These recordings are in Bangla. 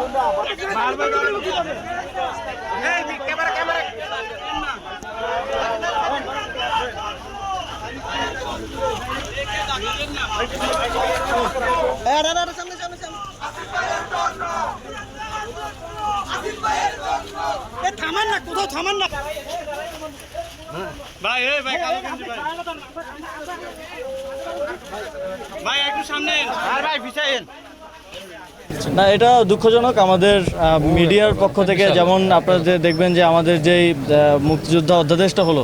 ঘুরালে থামান না কোথাও থামান না। ভাই এই ভাই কালো গেঞ্জি ভাই। ভাই একটু সামনে আর ভাই পিছাইন না এটা দুঃখজনক। আমাদের মিডিয়ার পক্ষ থেকে যেমন আপনারা যে দেখবেন যে আমাদের যেই মুক্তিযোদ্ধা অধ্যাদেশটা হলো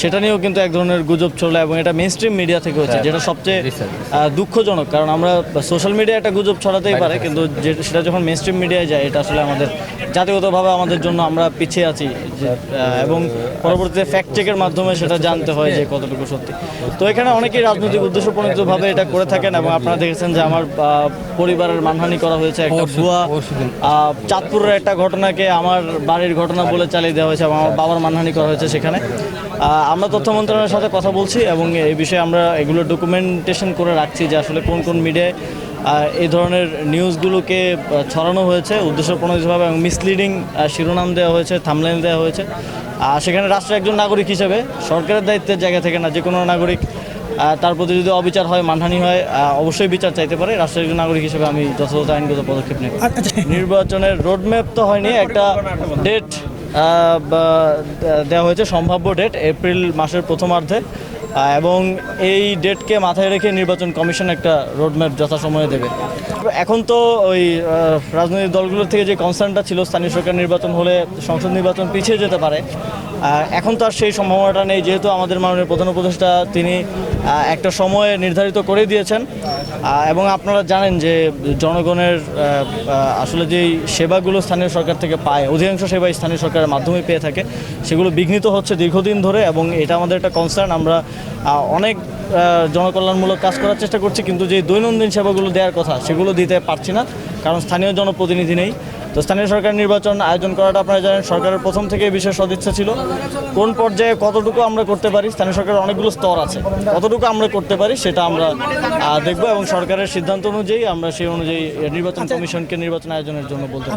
সেটা নিয়েও কিন্তু এক ধরনের গুজব চলে এবং এটা মেন স্ট্রিম মিডিয়া থেকে হচ্ছে যেটা সবচেয়ে দুঃখজনক। কারণ আমরা সোশ্যাল মিডিয়া একটা গুজব ছড়াতেই পারে কিন্তু সেটা যখন মেন স্ট্রিম মিডিয়ায় যায় এটা আসলে আমাদের জাতিগতভাবে আমাদের জন্য আমরা পিছিয়ে আছি। এবং পরবর্তীতে ফ্যাক্ট চেকের মাধ্যমে সেটা জানতে হয় যে কতটুকু সত্যি। তো এখানে অনেকেই রাজনৈতিক উদ্দেশ্য প্রণীতভাবে এটা করে থাকেন এবং আপনারা দেখেছেন যে আমার পরিবারের মানহানি করা হয়েছে। একটা ভুয়া চাঁদপুরের একটা ঘটনাকে আমার বাড়ির ঘটনা বলে চালিয়ে দেওয়া হয়েছে এবং আমার বাবার মানহানি করা হয়েছে সেখানে। আমরা তথ্য মন্ত্রণালয়ের সাথে কথা বলছি এবং এই বিষয়ে আমরা এগুলো ডকুমেন্টেশন করে রাখছি যে আসলে কোন কোন মিডিয়ায় এই ধরনের নিউজগুলোকে ছড়ানো হয়েছে উদ্দেশ্য প্রণোদিতভাবে এবং মিসলিডিং শিরোনাম দেওয়া হয়েছে থামলাইন দেওয়া হয়েছে। আর সেখানে রাষ্ট্রের একজন নাগরিক হিসেবে সরকারের দায়িত্বের জায়গা থেকে না যে কোনো নাগরিক তার প্রতি যদি অবিচার হয় মানহানি হয় অবশ্যই বিচার চাইতে পারে। রাষ্ট্রের একজন নাগরিক হিসেবে আমি যথাযথ আইনগত পদক্ষেপ নেব। নির্বাচনের রোডম্যাপ তো হয়নি একটা ডেট দেওয়া হয়েছে সম্ভাব্য ডেট এপ্রিল মাসের প্রথমার্ধে। এবং এই ডেটকে মাথায় রেখে নির্বাচন কমিশন একটা রোডম্যাপ যথাসময়ে দেবে। এখন তো ওই রাজনৈতিক দলগুলোর থেকে যে কনসার্নটা ছিল স্থানীয় সরকার নির্বাচন হলে সংসদ নির্বাচন পিছিয়ে যেতে পারে। এখন তো আর সেই সম্ভাবনাটা নেই, যেহেতু আমাদের মাননীয় প্রধান উপদেষ্টা তিনি একটা সময় নির্ধারিত করে দিয়েছেন। এবং আপনারা জানেন যে জনগণের আসলে যেই সেবাগুলো স্থানীয় সরকার থেকে পায়, অধিকাংশ সেবা স্থানীয় সরকারের মাধ্যমে পেয়ে থাকে, সেগুলো বিঘ্নিত হচ্ছে দীর্ঘদিন ধরে এবং এটা আমাদের একটা কনসার্ন আমরা অনেক জনকল্যাণমূলক কাজ করার চেষ্টা করছি, কিন্তু যে দৈনন্দিন সেবাগুলো দেওয়ার কথা, সেগুলো দিতে পারছি না, কারণ স্থানীয় জনপ্রতিনিধি নেই। তো স্থানীয় সরকার নির্বাচন আয়োজন করাটা আপনারা জানেন, সরকারের প্রথম থেকে বিশেষ সদিচ্ছা ছিল। কোন পর্যায়ে কতটুকু আমরা করতে পারি, স্থানীয় সরকারের অনেকগুলো স্তর আছে, কতটুকু আমরা করতে পারি সেটা আমরা দেখব এবং সরকারের সিদ্ধান্ত অনুযায়ী আমরা সেই অনুযায়ী নির্বাচন কমিশনকে নির্বাচন আয়োজনের জন্য বলতে